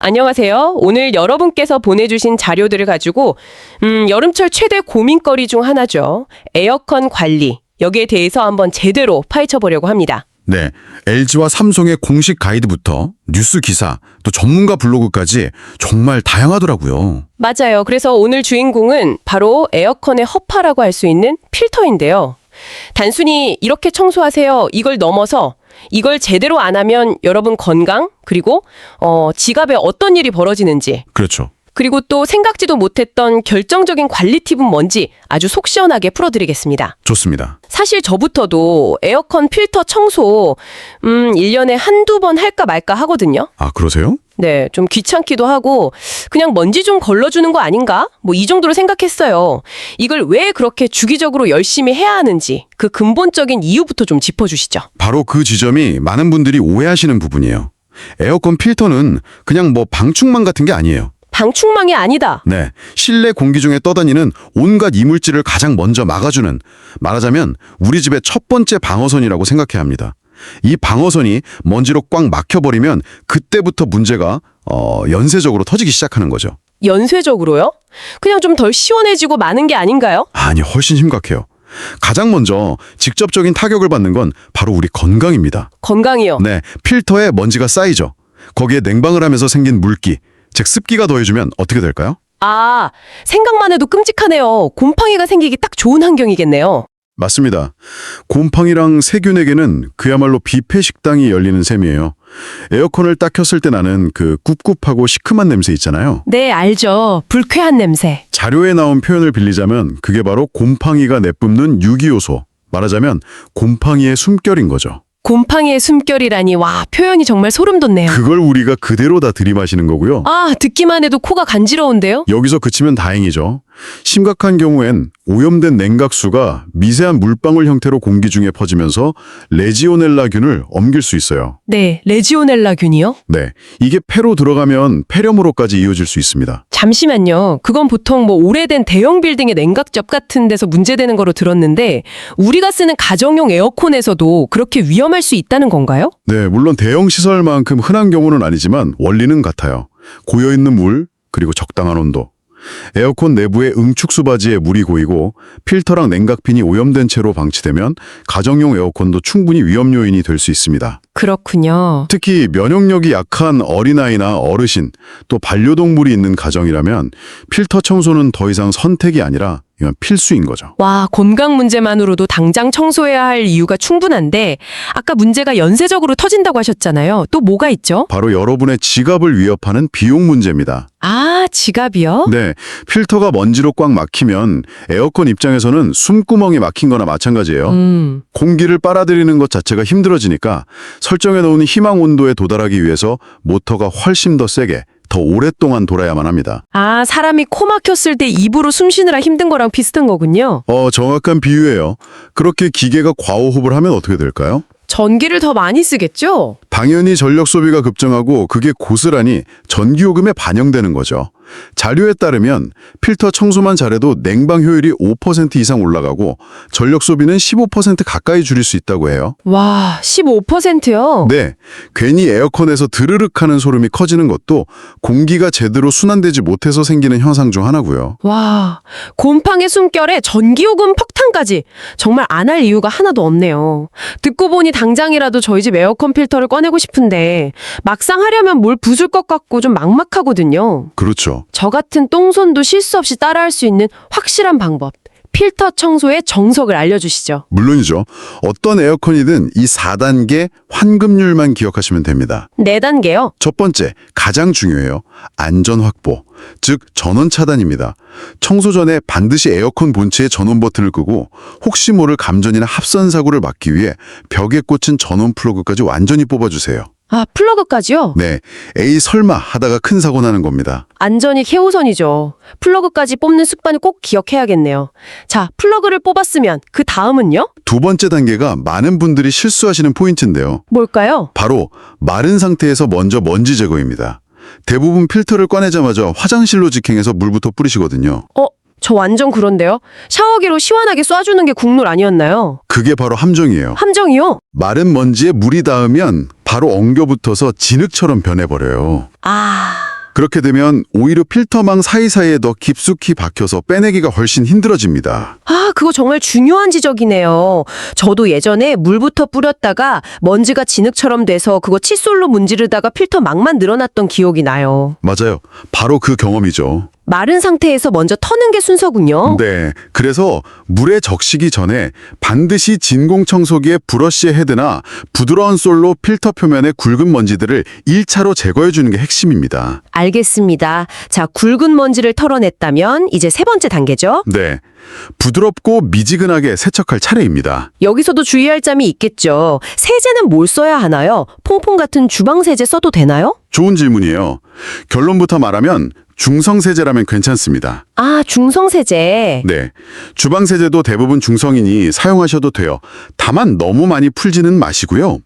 안녕하세요. 오늘 여러분께서 보내주신 자료들을 가지고 음, 여름철 최대 고민거리 중 하나죠. 에어컨 관리. 여기에 대해서 한번 제대로 파헤쳐 보려고 합니다. 네, LG와 삼성의 공식 가이드부터 뉴스 기사, 또 전문가 블로그까지 정말 다양하더라고요. 맞아요. 그래서 오늘 주인공은 바로 에어컨의 허파라고 할 수 있는 필터인데요. 단순히 이렇게 청소하세요. 이걸 넘어서 이걸 제대로 안 하면 여러분 건강 그리고 어, 지갑에 어떤 일이 벌어지는지 그렇죠. 그리고 또 생각지도 못했던 결정적인 관리 팁은 뭔지 아주 속 시원하게 풀어드리겠습니다. 좋습니다. 사실 저부터도 에어컨 필터 청소, 음, 1년에 한두 번 할까 말까 하거든요. 아, 그러세요? 네, 좀 귀찮기도 하고, 그냥 먼지 좀 걸러주는 거 아닌가? 뭐 이 정도로 생각했어요. 이걸 왜 그렇게 주기적으로 열심히 해야 하는지, 그 근본적인 이유부터 좀 짚어주시죠. 바로 그 지점이 많은 분들이 오해하시는 부분이에요. 에어컨 필터는 그냥 뭐 방충망 같은 게 아니에요. 방충망이 아니다. 네, 실내 공기 중에 떠다니는 온갖 이물질을 가장 먼저 막아주는 말하자면 우리 집의 첫 번째 방어선이라고 생각해야 합니다. 이 방어선이 먼지로 꽉 막혀버리면 그때부터 문제가 어, 연쇄적으로 터지기 시작하는 거죠. 연쇄적으로요? 그냥 좀 덜 시원해지고 마는 게 아닌가요? 아니, 훨씬 심각해요. 가장 먼저 직접적인 타격을 받는 건 바로 우리 건강입니다. 건강이요. 네, 필터에 먼지가 쌓이죠. 거기에 냉방을 하면서 생긴 물기, 즉 습기가 더해주면 어떻게 될까요? 아, 생각만 해도 끔찍하네요. 곰팡이가 생기기 딱 좋은 환경이겠네요. 맞습니다. 곰팡이랑 세균에게는 그야말로 뷔페 식당이 열리는 셈이에요. 에어컨을 딱 켰을 때 나는 그 꿉꿉하고 시큼한 냄새 있잖아요. 네, 알죠. 불쾌한 냄새. 자료에 나온 표현을 빌리자면 그게 바로 곰팡이가 내뿜는 유기요소. 말하자면 곰팡이의 숨결인 거죠. 곰팡이의 숨결이라니 와 표현이 정말 소름 돋네요. 그걸 우리가 그대로 다 들이마시는 거고요. 아 듣기만 해도 코가 간지러운데요? 여기서 그치면 다행이죠. 심각한 경우엔 오염된 냉각수가 미세한 물방울 형태로 공기 중에 퍼지면서 레지오넬라균을 옮길 수 있어요. 네 레지오넬라균이요? 네, 이게 폐로 들어가면 폐렴으로까지 이어질 수 있습니다. 잠시만요. 그건 보통 뭐 오래된 대형 빌딩의 냉각접 같은 데서 문제되는 거로 들었는데 우리가 쓰는 가정용 에어컨에서도 그렇게 위험할 수 있다는 건가요? 네, 물론 대형 시설만큼 흔한 경우는 아니지만 원리는 같아요. 고여있는 물, 그리고 적당한 온도. 에어컨 내부에 응축수 바지에 물이 고이고 필터랑 냉각핀이 오염된 채로 방치되면 가정용 에어컨도 충분히 위험 요인이 될 수 있습니다. 그렇군요. 특히 면역력이 약한 어린아이나 어르신, 또 반려동물이 있는 가정이라면 필터 청소는 더 이상 선택이 아니라 이건 필수인 거죠. 와, 건강 문제만으로도 당장 청소해야 할 이유가 충분한데 아까 문제가 연쇄적으로 터진다고 하셨잖아요. 또 뭐가 있죠? 바로 여러분의 지갑을 위협하는 비용 문제입니다. 아, 지갑이요? 네, 필터가 먼지로 꽉 막히면 에어컨 입장에서는 숨구멍이 막힌 거나 마찬가지예요. 음. 공기를 빨아들이는 것 자체가 힘들어지니까 설정해 놓은 희망 온도에 도달하기 위해서 모터가 훨씬 더 세게, 더 오랫동안 돌아야만 합니다. 아, 사람이 코 막혔을 때 입으로 숨 쉬느라 힘든 거랑 비슷한 거군요. 어, 정확한 비유예요. 그렇게 기계가 과호흡을 하면 어떻게 될까요? 전기를 더 많이 쓰겠죠? 당연히 전력 소비가 급증하고 그게 고스란히 전기요금에 반영되는 거죠. 자료에 따르면 필터 청소만 잘해도 냉방 효율이 5% 이상 올라가고 전력 소비는 15% 가까이 줄일 수 있다고 해요. 와, 15%요? 네, 괜히 에어컨에서 드르륵 하는 소름이 커지는 것도 공기가 제대로 순환되지 못해서 생기는 현상 중 하나고요. 와, 곰팡이 숨결에 전기요금 폭탄까지 정말 안 할 이유가 하나도 없네요. 듣고 보니 당장이라도 저희 집 에어컨 필터를 꺼내고 싶은데 막상 하려면 뭘 부술 것 같고 좀 막막하거든요. 그렇죠. 저 같은 똥손도 실수 없이 따라할 수 있는 확실한 방법. 필터 청소의 정석을 알려주시죠. 물론이죠. 어떤 에어컨이든 이 4단계 환급률만 기억하시면 됩니다. 네 단계요. 첫 번째, 가장 중요해요. 안전 확보, 즉 전원 차단입니다. 청소 전에 반드시 에어컨 본체의 전원 버튼을 끄고 혹시 모를 감전이나 합선 사고를 막기 위해 벽에 꽂힌 전원 플러그까지 완전히 뽑아주세요. 아, 플러그까지요? 네, 에이 설마 하다가 큰 사고 나는 겁니다. 안전이 최우선이죠. 플러그까지 뽑는 습관을 꼭 기억해야겠네요. 자, 플러그를 뽑았으면 그 다음은요? 두 번째 단계가 많은 분들이 실수하시는 포인트인데요. 뭘까요? 바로 마른 상태에서 먼저 먼지 제거입니다. 대부분 필터를 꺼내자마자 화장실로 직행해서 물부터 뿌리시거든요. 어, 저 완전 그런데요. 샤워기로 시원하게 쏴주는 게 국룰 아니었나요? 그게 바로 함정이에요. 함정이요? 마른 먼지에 물이 닿으면 바로 엉겨붙어서 진흙처럼 변해버려요. 아, 그렇게 되면 오히려 필터망 사이사이에 더 깊숙이 박혀서 빼내기가 훨씬 힘들어집니다. 아, 그거 정말 중요한 지적이네요. 저도 예전에 물부터 뿌렸다가 먼지가 진흙처럼 돼서 그거 칫솔로 문지르다가 필터 막만 늘어났던 기억이 나요. 맞아요. 바로 그 경험이죠. 마른 상태에서 먼저 터는 게 순서군요. 네. 그래서 물에 적시기 전에 반드시 진공 청소기에 브러쉬 헤드나 부드러운 솔로 필터 표면의 굵은 먼지들을 1차로 제거해 주는 게 핵심입니다. 알겠습니다. 자, 굵은 먼지를 털어냈다면 이제 세 번째 단계죠. 네. 부드럽고 미지근하게 세척할 차례입니다. 여기서도 주의할 점이 있겠죠. 세제는 뭘 써야 하나요? 퐁퐁 같은 주방 세제 써도 되나요? 좋은 질문이에요. 결론부터 말하면 중성 세제라면 괜찮습니다. 아, 중성 세제. 네. 주방 세제도 대부분 중성이니 사용하셔도 돼요. 다만 너무 많이 풀지는 마시고요.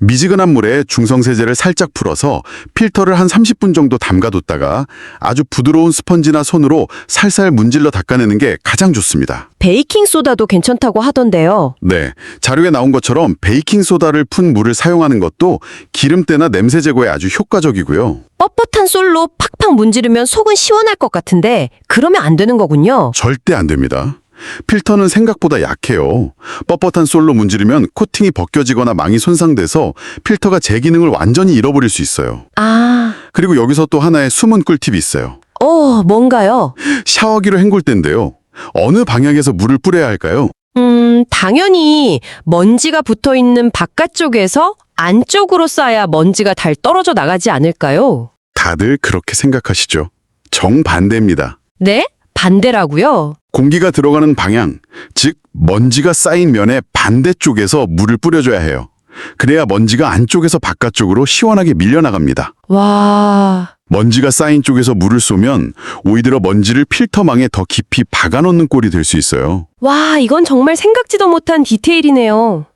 미지근한 물에 중성 세제를 살짝 풀어서 필터를 한 30분 정도 담가뒀다가 아주 부드러운 스펀지나 손으로 살살 문질러 닦아내는 게 가장 좋습니다. 베이킹 소다도 괜찮다고 하던데요. 네. 자료에 나온 것처럼 베이킹 소다를 푼 물을 사용하는 것도 기름때나 냄새 제거에 아주 효과적이고요. 뻣뻣한 솔로 팍팍 문지르면 속은 시원할 것 같은데 그러면 안 되는 거군요. 절대 안 됩니다. 필터는 생각보다 약해요. 뻣뻣한 솔로 문지르면 코팅이 벗겨지거나 망이 손상돼서 필터가 제 기능을 완전히 잃어버릴 수 있어요. 아, 그리고 여기서 또 하나의 숨은 꿀팁이 있어요. 어, 뭔가요? 샤워기로 헹굴 때인데요. 어느 방향에서 물을 뿌려야 할까요? 음, 당연히 먼지가 붙어 있는 바깥쪽에서 안쪽으로 쏴야 먼지가 달 떨어져 나가지 않을까요? 다들 그렇게 생각하시죠. 정반대입니다. 네? 반대라고요? 공기가 들어가는 방향, 즉 먼지가 쌓인 면의 반대쪽에서 물을 뿌려줘야 해요. 그래야 먼지가 안쪽에서 바깥쪽으로 시원하게 밀려나갑니다. 와, 먼지가 쌓인 쪽에서 물을 쏘면 오히려 먼지를 필터망에 더 깊이 박아놓는 꼴이 될 수 있어요. 와, 이건 정말 생각지도 못한 디테일이네요.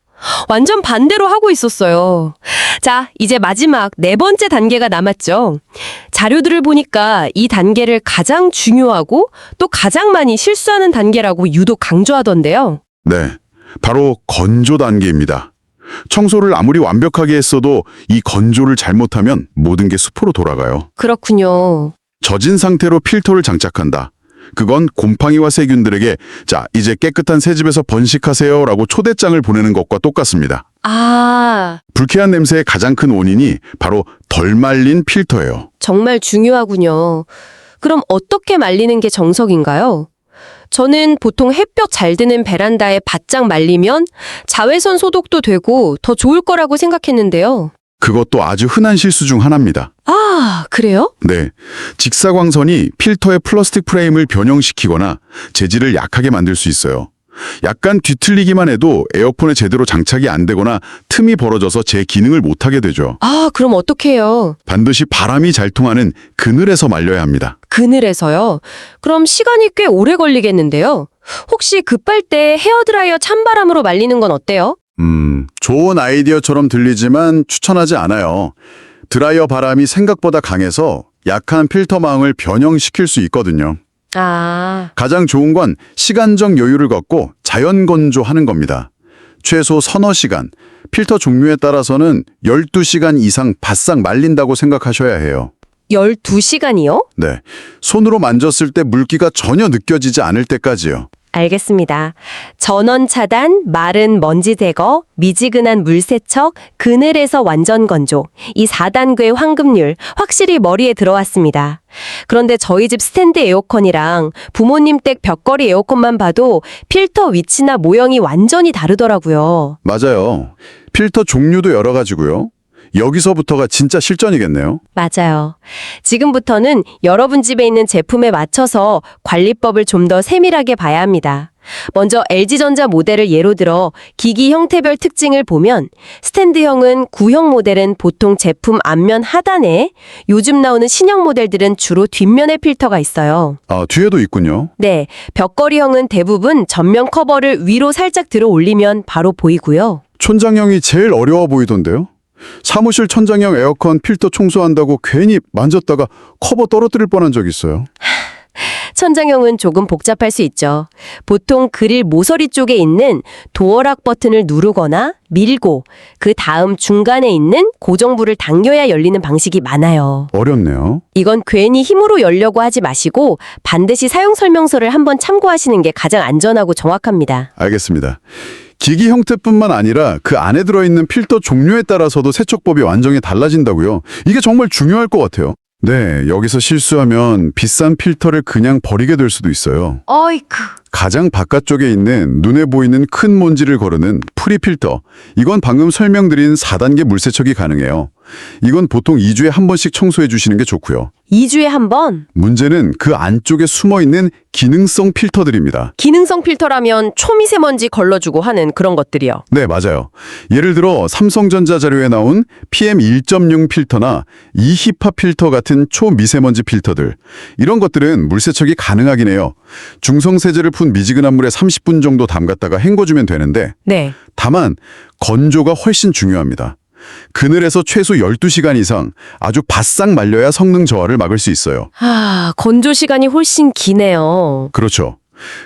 완전 반대로 하고 있었어요. 자, 이제 마지막 네 번째 단계가 남았죠. 자료들을 보니까 이 단계를 가장 중요하고 또 가장 많이 실수하는 단계라고 유독 강조하던데요. 네, 바로 건조 단계입니다. 청소를 아무리 완벽하게 했어도 이 건조를 잘못하면 모든 게 수포로 돌아가요. 그렇군요. 젖은 상태로 필터를 장착한다. 그건 곰팡이와 세균들에게 자, 이제 깨끗한 새 집에서 번식하세요라고 초대장을 보내는 것과 똑같습니다. 아, 불쾌한 냄새의 가장 큰 원인이 바로 덜 말린 필터예요. 정말 중요하군요. 그럼 어떻게 말리는 게 정석인가요? 저는 보통 햇볕 잘 드는 베란다에 바짝 말리면 자외선 소독도 되고 더 좋을 거라고 생각했는데요. 그것도 아주 흔한 실수 중 하나입니다. 아, 그래요? 네. 직사광선이 필터의 플라스틱 프레임을 변형시키거나 재질을 약하게 만들 수 있어요. 약간 뒤틀리기만 해도 에어컨에 제대로 장착이 안 되거나 틈이 벌어져서 제 기능을 못하게 되죠. 아, 그럼 어떡해요? 반드시 바람이 잘 통하는 그늘에서 말려야 합니다. 그늘에서요? 그럼 시간이 꽤 오래 걸리겠는데요? 혹시 급할 때 헤어드라이어 찬바람으로 말리는 건 어때요? 음, 좋은 아이디어처럼 들리지만 추천하지 않아요. 드라이어 바람이 생각보다 강해서 약한 필터 망을 변형시킬 수 있거든요. 아, 가장 좋은 건 시간적 여유를 갖고 자연 건조하는 겁니다. 최소 서너 시간, 필터 종류에 따라서는 12시간 이상 바싹 말린다고 생각하셔야 해요. 12시간이요? 네. 손으로 만졌을 때 물기가 전혀 느껴지지 않을 때까지요. 알겠습니다. 전원 차단, 마른 먼지 제거, 미지근한 물 세척, 그늘에서 완전 건조. 이 4단계의 황금률 확실히 머리에 들어왔습니다. 그런데 저희 집 스탠드 에어컨이랑 부모님 댁 벽걸이 에어컨만 봐도 필터 위치나 모형이 완전히 다르더라고요. 맞아요. 필터 종류도 여러 가지고요. 여기서부터가 진짜 실전이겠네요. 맞아요. 지금부터는 여러분 집에 있는 제품에 맞춰서 관리법을 좀 더 세밀하게 봐야 합니다. 먼저 LG전자 모델을 예로 들어 기기 형태별 특징을 보면 스탠드형은 구형 모델은 보통 제품 앞면 하단에 요즘 나오는 신형 모델들은 주로 뒷면에 필터가 있어요. 아, 뒤에도 있군요. 네, 벽걸이형은 대부분 전면 커버를 위로 살짝 들어 올리면 바로 보이고요. 천장형이 제일 어려워 보이던데요. 사무실 천장형 에어컨 필터 청소한다고 괜히 만졌다가 커버 떨어뜨릴 뻔한 적 있어요. 천장형은 조금 복잡할 수 있죠. 보통 그릴 모서리 쪽에 있는 도어락 버튼을 누르거나 밀고 그 다음 중간에 있는 고정부를 당겨야 열리는 방식이 많아요. 어렵네요. 이건 괜히 힘으로 열려고 하지 마시고 반드시 사용 설명서를 한번 참고하시는 게 가장 안전하고 정확합니다. 알겠습니다. 기기 형태뿐만 아니라 그 안에 들어있는 필터 종류에 따라서도 세척법이 완전히 달라진다고요. 이게 정말 중요할 것 같아요. 네, 여기서 실수하면 비싼 필터를 그냥 버리게 될 수도 있어요. 어이쿠. 가장 바깥쪽에 있는 눈에 보이는 큰 먼지를 거르는 프리 필터. 이건 방금 설명드린 4단계 물세척이 가능해요. 이건 보통 2주에 한 번씩 청소해 주시는 게 좋고요. 2주에 한 번? 문제는 그 안쪽에 숨어 있는 기능성 필터들입니다. 기능성 필터라면 초미세먼지 걸러주고 하는 그런 것들이요. 네, 맞아요. 예를 들어 삼성전자 자료에 나온 PM1.0 필터나 이히파 필터 같은 초미세먼지 필터들. 이런 것들은 물세척이 가능하긴 해요. 중성세제를 푼 미지근한 물에 30분 정도 담갔다가 헹궈주면 되는데 네. 다만 건조가 훨씬 중요합니다. 그늘에서 최소 12시간 이상 아주 바싹 말려야 성능 저하를 막을 수 있어요. 아, 건조 시간이 훨씬 기네요. 그렇죠.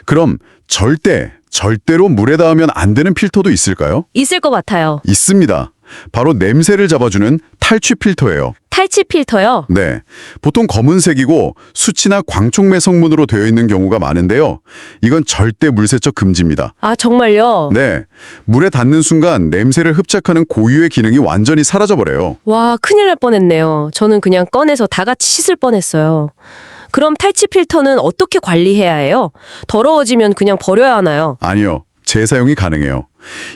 그럼 절대, 절대로 물에 닿으면 안 되는 필터도 있을까요? 있을 것 같아요. 있습니다. 바로 냄새를 잡아주는 탈취 필터예요. 탈취 필터요. 네. 보통 검은색이고 수치나 광촉매 성문으로 되어 있는 경우가 많은데요. 이건 절대 물세척 금지입니다. 아, 정말요? 네. 물에 닿는 순간 냄새를 흡착하는 고유의 기능이 완전히 사라져버려요. 와, 큰일 날 뻔했네요. 저는 그냥 꺼내서 다 같이 씻을 뻔했어요. 그럼 탈취 필터는 어떻게 관리해야 해요? 더러워지면 그냥 버려야 하나요? 아니요. 재사용이 가능해요.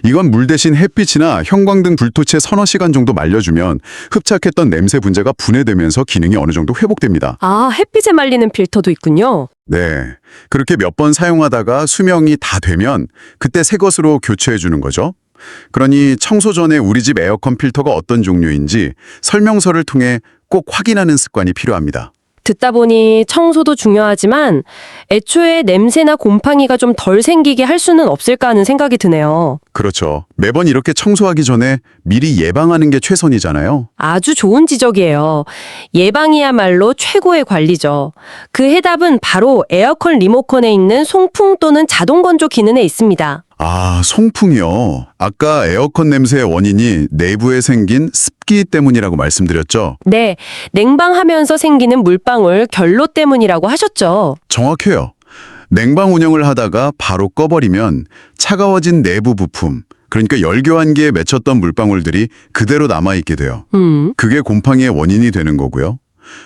이건 물 대신 햇빛이나 형광등 불토체 서너 시간 정도 말려주면 흡착했던 냄새 분자가 분해되면서 기능이 어느 정도 회복됩니다. 아, 햇빛에 말리는 필터도 있군요. 네. 그렇게 몇 번 사용하다가 수명이 다 되면 그때 새 것으로 교체해 주는 거죠. 그러니 청소 전에 우리 집 에어컨 필터가 어떤 종류인지 설명서를 통해 꼭 확인하는 습관이 필요합니다. 듣다 보니 청소도 중요하지만 애초에 냄새나 곰팡이가 좀 덜 생기게 할 수는 없을까 하는 생각이 드네요. 그렇죠. 매번 이렇게 청소하기 전에 미리 예방하는 게 최선이잖아요. 아주 좋은 지적이에요. 예방이야말로 최고의 관리죠. 그 해답은 바로 에어컨 리모컨에 있는 송풍 또는 자동 건조 기능에 있습니다. 아, 송풍이요. 아까 에어컨 냄새의 원인이 내부에 생긴 습기 때문이라고 말씀드렸죠. 네, 냉방하면서 생기는 물방울 결로 때문이라고 하셨죠. 정확해요. 냉방 운영을 하다가 바로 꺼버리면 차가워진 내부 부품, 그러니까 열교환기에 맺혔던 물방울들이 그대로 남아있게 돼요. 음, 그게 곰팡이의 원인이 되는 거고요.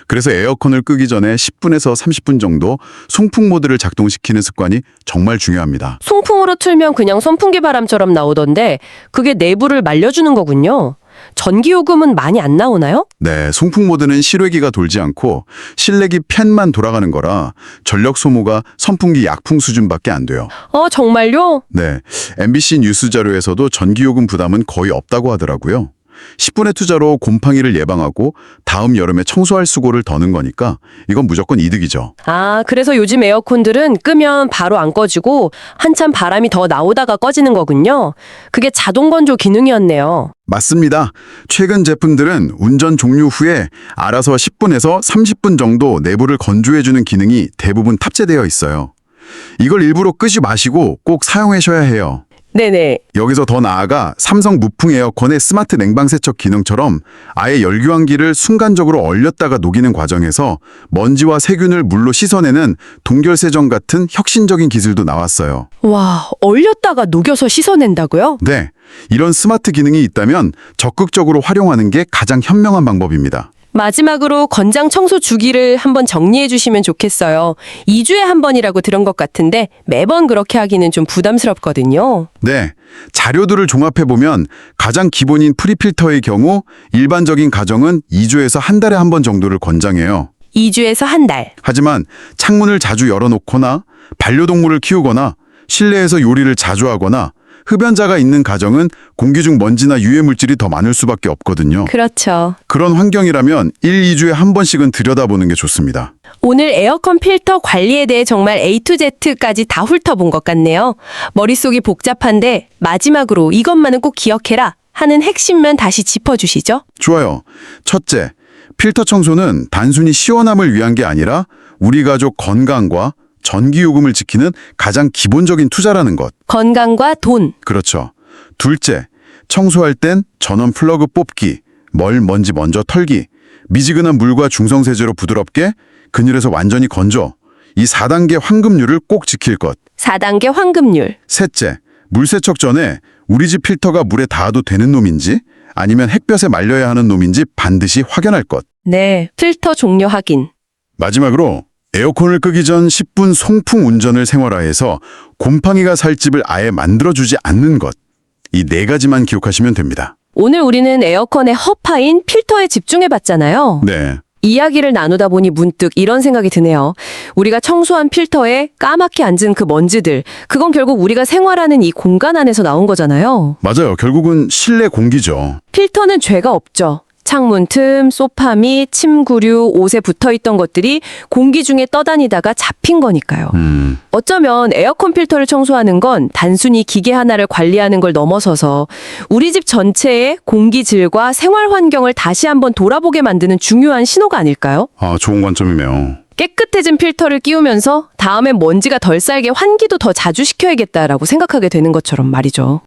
그래서 에어컨을 끄기 전에 10분에서 30분 정도 송풍 모드를 작동시키는 습관이 정말 중요합니다. 송풍으로 틀면 그냥 선풍기 바람처럼 나오던데 그게 내부를 말려주는 거군요. 전기요금은 많이 안 나오나요? 네, 송풍 모드는 실외기가 돌지 않고 실내기 팬만 돌아가는 거라 전력 소모가 선풍기 약풍 수준밖에 안 돼요. 어, 정말요? 네, MBC 뉴스 자료에서도 전기요금 부담은 거의 없다고 하더라고요. 10분의 투자로 곰팡이를 예방하고 다음 여름에 청소할 수고를 더는 거니까 이건 무조건 이득이죠. 아, 그래서 요즘 에어컨들은 끄면 바로 안 꺼지고 한참 바람이 더 나오다가 꺼지는 거군요. 그게 자동 건조 기능이었네요. 맞습니다. 최근 제품들은 운전 종료 후에 알아서 10분에서 30분 정도 내부를 건조해주는 기능이 대부분 탑재되어 있어요. 이걸 일부러 끄지 마시고 꼭 사용하셔야 해요. 네네. 여기서 더 나아가 삼성 무풍 에어컨의 스마트 냉방 세척 기능처럼 아예 열교환기를 순간적으로 얼렸다가 녹이는 과정에서 먼지와 세균을 물로 씻어내는 동결세정 같은 혁신적인 기술도 나왔어요. 와, 얼렸다가 녹여서 씻어낸다고요? 네, 이런 스마트 기능이 있다면 적극적으로 활용하는 게 가장 현명한 방법입니다. 마지막으로 건장 청소 주기를 한번 정리해 주시면 좋겠어요. 2주에 한 번이라고 들은 것 같은데 매번 그렇게 하기는 좀 부담스럽거든요. 네, 자료들을 종합해 보면 가장 기본인 프리필터의 경우 일반적인 가정은 2주에서 한 달에 한 번 정도를 권장해요. 2주에서 한 달. 하지만 창문을 자주 열어놓거나 반려동물을 키우거나 실내에서 요리를 자주 하거나 흡연자가 있는 가정은 공기 중 먼지나 유해 물질이 더 많을 수밖에 없거든요. 그렇죠. 그런 환경이라면 1, 2주에 한 번씩은 들여다보는 게 좋습니다. 오늘 에어컨 필터 관리에 대해 정말 A to Z까지 다 훑어본 것 같네요. 머릿속이 복잡한데 마지막으로 이것만은 꼭 기억해라 하는 핵심만 다시 짚어주시죠. 좋아요. 첫째, 필터 청소는 단순히 시원함을 위한 게 아니라 우리 가족 건강과 전기요금을 지키는 가장 기본적인 투자라는 것. 건강과 돈. 그렇죠. 둘째, 청소할 땐 전원 플러그 뽑기, 멀 먼지 먼저 털기, 미지근한 물과 중성세제로 부드럽게, 그늘에서 완전히 건져. 이 4단계 황금률을 꼭 지킬 것. 4단계 황금률. 셋째, 물 세척 전에 우리 집 필터가 물에 닿아도 되는 놈인지 아니면 햇볕에 말려야 하는 놈인지 반드시 확인할 것. 네. 필터 종료 확인. 마지막으로 에어컨을 끄기 전 10분 송풍 운전을 생활화해서 곰팡이가 살 집을 아예 만들어주지 않는 것. 이 네 가지만 기억하시면 됩니다. 오늘 우리는 에어컨의 허파인 필터에 집중해 봤잖아요. 네. 이야기를 나누다 보니 문득 이런 생각이 드네요. 우리가 청소한 필터에 까맣게 앉은 그 먼지들, 그건 결국 우리가 생활하는 이 공간 안에서 나온 거잖아요. 맞아요. 결국은 실내 공기죠. 필터는 죄가 없죠. 창문 틈, 소파 밑, 침구류, 옷에 붙어 있던 것들이 공기 중에 떠다니다가 잡힌 거니까요. 음, 어쩌면 에어컨 필터를 청소하는 건 단순히 기계 하나를 관리하는 걸 넘어서서 우리 집 전체의 공기 질과 생활 환경을 다시 한번 돌아보게 만드는 중요한 신호가 아닐까요? 아, 좋은 관점이네요. 깨끗해진 필터를 끼우면서 다음엔 먼지가 덜 쌓이게 환기도 더 자주 시켜야겠다라고 생각하게 되는 것처럼 말이죠.